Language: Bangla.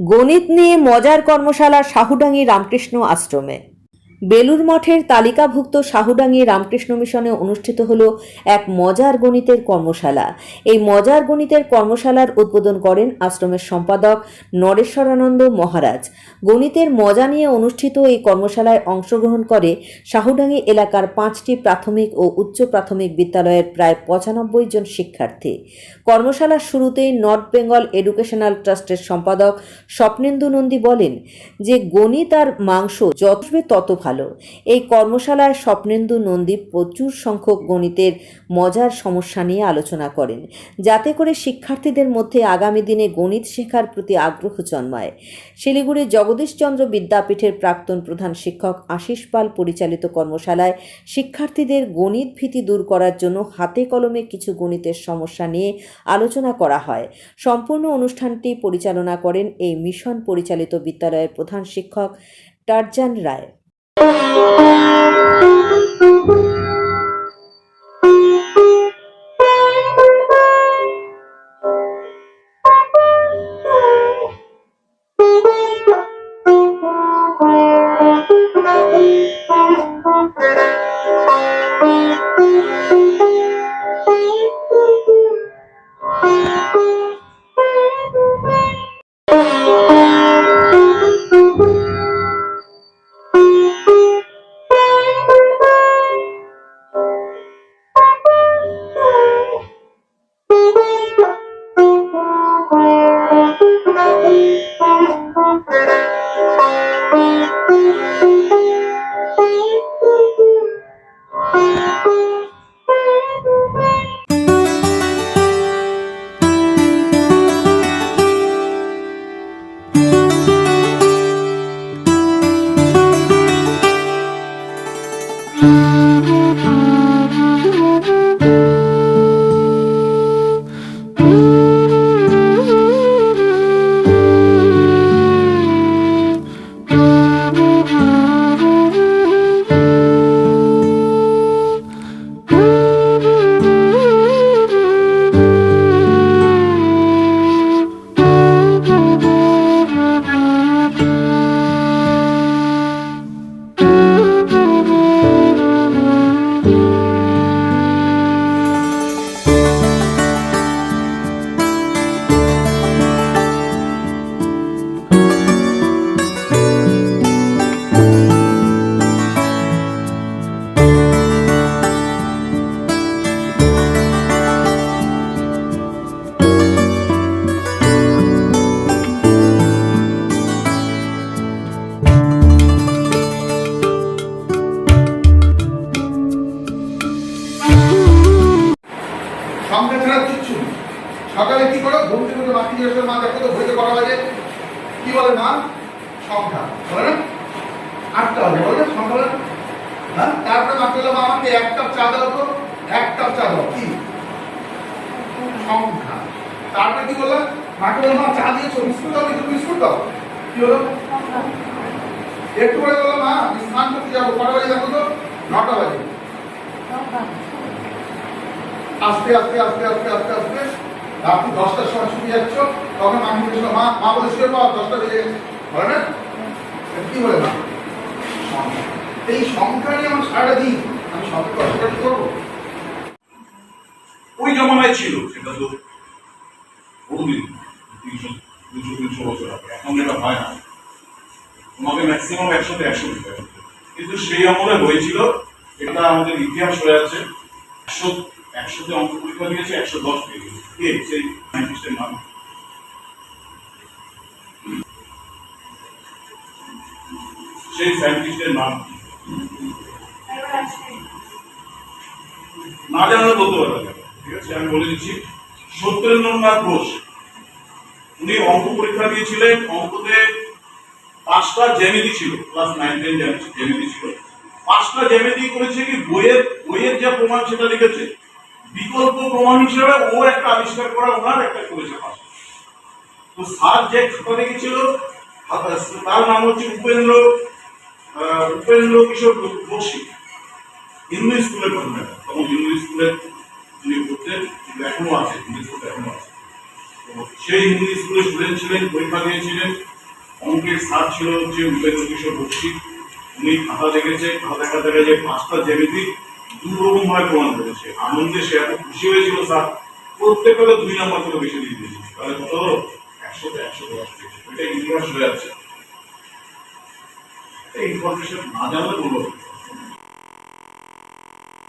গণিত নিয়ে মজার কর্মশালা শাহুডাঙ্গি রামকৃষ্ণ আশ্রমে। বেলুর মঠের তালিকাভুক্ত শাহুডাঙ্গি রামকৃষ্ণ মিশনে অনুষ্ঠিত হল এক মজার গণিতের কর্মশালা। এই মজার গণিতের কর্মশালার উদ্বোধন করেন আশ্রমের সম্পাদক নরেশ্বরানন্দ মহারাজ। গণিতের মজা নিয়ে অনুষ্ঠিত এই কর্মশালায় অংশগ্রহণ করে শাহুডাঙ্গি এলাকার পাঁচটি প্রাথমিক ও উচ্চ প্রাথমিক বিদ্যালয়ের প্রায় পঁচানব্বই জন শিক্ষার্থী। কর্মশালার শুরুতেই নর্থ বেঙ্গল এডুকেশনাল ট্রাস্টের সম্পাদক স্বপ্নেন্দু নন্দী বলেন যে গণিত আর মাংস যত তত ভালো। এই কর্মশালায় স্বপ্নেন্দু নন্দী প্রচুর সংখ্যক গণিতের মজার সমস্যা নিয়ে আলোচনা করেন, যাতে করে শিক্ষার্থীদের মধ্যে আগামী দিনে গণিত শেখার প্রতি আগ্রহ জন্মায়। শিলিগুড়ির জগদীশচন্দ্র বিদ্যাপীঠের প্রাক্তন প্রধান শিক্ষক আশিস পাল পরিচালিত কর্মশালায় শিক্ষার্থীদের গণিত ভীতি দূর করার জন্য হাতে কলমে কিছু গণিতের সমস্যা নিয়ে আলোচনা করা হয়। সম্পূর্ণ অনুষ্ঠানটি পরিচালনা করেন এই মিশন পরিচালিত বিদ্যালয়ের প্রধান শিক্ষক টারজান রায়। সংখ্যা সকালে কি করো? ঘুম থেকে মাকে জিজ্ঞেস করে, মা, দেখো তো কটা বাজে? কি বলে, মা সংখ্যা বলে না? আটটা বাজে, বলে সংখ্যা বলে হ্যাঁ? তারপরে মাকে বলল, মা, আমাকে এক কাপ চা দাও তো, এক কাপ চা দাও। কি? সংখ্যা তারপরে কি বলল? মাকে বলল, মা, চা দিয়েছ, বিস্কুট দাও একটু বিস্কুট দাও। কি হলো? একটু পরে বলল, মা আমি স্নান করতে যাব, কটা বাজে দেখো তো? নটা বাজে। আস্তে আস্তে আস্তে আস্তে আস্তে আস্তে রাত্রি দশটার সময় ছুটে যাচ্ছ, তখন আমি বলেছিল মা মা বলে শুয়ে দশটা বেজে গেছে। বলে না? কি বলে মা? এই সংখ্যা নিয়ে আমার সারাটা দিন আমি সংখ্যা কষ্টটা করব? ওই জমানায় ছিল, সেটা তো বহুদিন তিনশো দুশো তিনশো বছর আগে। এখন এটা হয় না। তোমাকে ম্যাক্সিমাম একশোতে একশো দিতে কিন্তু সেই আমলে হয়েছিল, এটা আমাদের ইতিহাস হয়ে আছে। একশো একশোতে অঙ্ক পরীক্ষা দিয়েছে, একশো দশ পেয়ে গেছে। কে সেই সায়েন্টিস্টের নাম? না জানলে বলতে পারবে ঠিক আছে, আমি বলে দিচ্ছি। সত্যেন্দ্রনাথ ঘোষ উনি অঙ্ক পরীক্ষা দিয়েছিলেন। অঙ্কতে পাঁচটা জ্যামিতি ছিল। ক্লাস নাইন টেন জ্যামিতি ছিল। পাঁচটা জ্যামিতি করেছে কি বইয়ের বইয়ের যা প্রমাণ সেটা লিখেছে? বিকল্প প্রমাণ হিসেবে ও একটা আবিষ্কার করা, ওনার একটা করেছে তো স্যার যে খাতা লিখেছিল তার নাম হচ্ছে উপেন্দ্র উপেন্দ্র কিশোর বক্সী হিন্দু স্কুলের ঘটনা তখন হিন্দু স্কুলে উনি পড়তেন, কিন্তু এখনও আছে, হিন্দু স্কুলে এখনও আছে। সেই ইংলিশ স্কুলের স্টুডেন্ট ছিলেন, পরীক্ষা দিয়েছিলেন। অঙ্কের স্যার ছিল হচ্ছে উপেন্দ্র কিশোর বক্সি উনি খাতা দেখেছে, খাতা দেখা দেখা যে পাঁচটা জ্যামিতি দু রকম ভাবে প্রমাণ করেছে। আনন্দে সে এত খুশি হয়েছিল, স্যার। প্রত্যেকটা দুই নাম্বার থেকে বেশি দিয়ে দিয়েছে। তাহলে কত হলো? একশোতে একশো দশ এটা ইতিহাস হয়ে যাচ্ছে। ইনফরমেশন না জানলে বলব